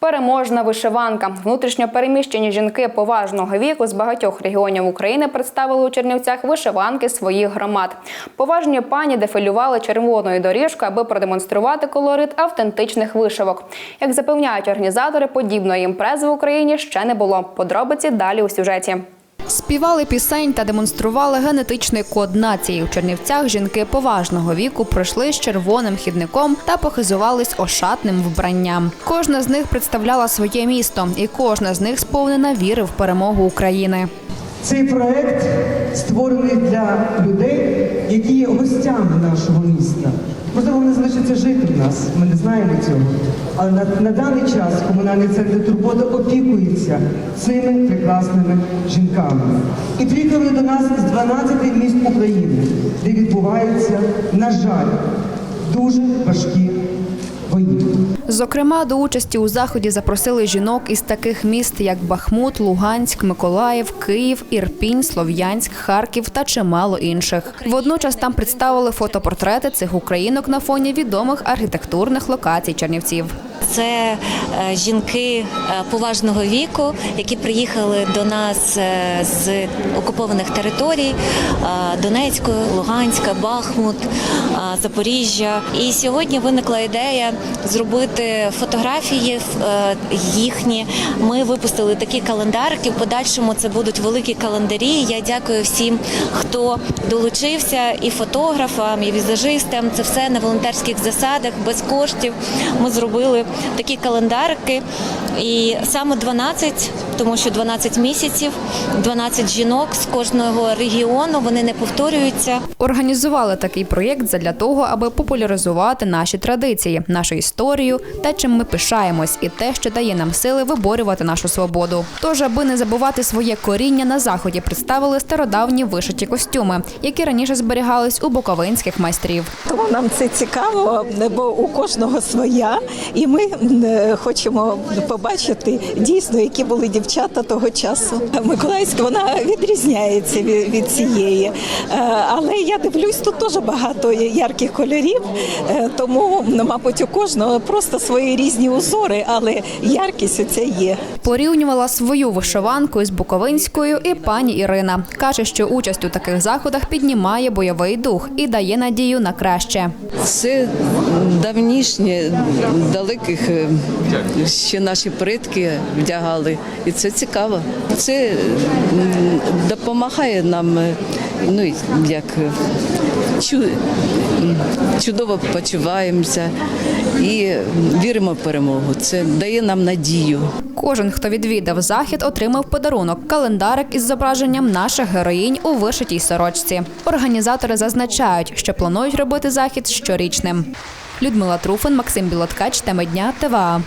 Переможна вишиванка. Внутрішньо переміщені жінки поважного віку з багатьох регіонів України представили у Чернівцях вишиванки своїх громад. Поважні пані дефілювали червоною доріжкою, аби продемонструвати колорит автентичних вишивок. Як запевняють організатори, подібної імпрези в Україні ще не було. Подробиці далі у сюжеті. Співали пісень та демонстрували генетичний код нації. У Чернівцях жінки поважного віку пройшли з червоним хідником та похизувались ошатним вбранням. Кожна з них представляла своє місто, і кожна з них сповнена віри в перемогу України. Цей проект створений для людей, які є гостями нашого міста. Можливо, вони залишаться жити в нас, ми не знаємо цього. Але на, на даний час комунальний центр турбота опікується цими прекрасними жінками. І приїхали до нас з 12 міст України, де відбуваються, на жаль, дуже важкі бої. Зокрема, до участі у заході запросили жінок із таких міст, як Бахмут, Луганськ, Миколаїв, Київ, Ірпінь, Слов'янськ, Харків та чимало інших. Водночас там представили фотопортрети цих українок на фоні відомих архітектурних локацій Чернівців. Це е, жінки е, поважного віку, які приїхали до нас е, з окупованих територій Донецької, Луганська, Бахмут, Запоріжжя. І сьогодні виникла ідея зробити фотографії їхні. Ми випустили такі календарики. В подальшому це будуть великі календарі. Я дякую всім, хто долучився, і фотографам, і візажистам. Це все на волонтерських засадах, без коштів. Ми зробили такі календарики. І саме 12, тому що 12 місяців, 12 жінок з кожного регіону. Вони не повторюються. Організували такий проєкт задля того, аби популяризувати наші традиції, нашу історію та чим ми пишаємось, і те, що дає нам сили виборювати нашу свободу. Тож, аби не забувати своє коріння, на заході представили стародавні вишиті костюми, які раніше зберігались у буковинських майстрів. Тому нам це цікаво, бо у кожного своя, і ми е, хочемо побачити дійсно, які були дівчата того часу. Миколаївська вона відрізняється від, від цієї, Е, але я дивлюсь, тут теж багато ярких кольорів, е, тому, ну, мабуть, у кожного просто свої різні узори, але яркість оця є. Порівнювала свою вишиванку із буковинською і пані Ірина. Каже, що участь у таких заходах піднімає бойовий дух і дає надію на краще. Це давнішнє, далеких е, ще наші предки вдягали, і це цікаво. Це допомагає нам, е, ну як чудово почуваємося і віримо в перемогу. Це дає нам надію. Кожен, хто відвідав захід, отримав подарунок календарик із зображенням наших героїнь у вишитій сорочці. Організатори зазначають, що планують робити захід щорічним. Людмила Труфин, Максим Білоткач, теми дня ТВА.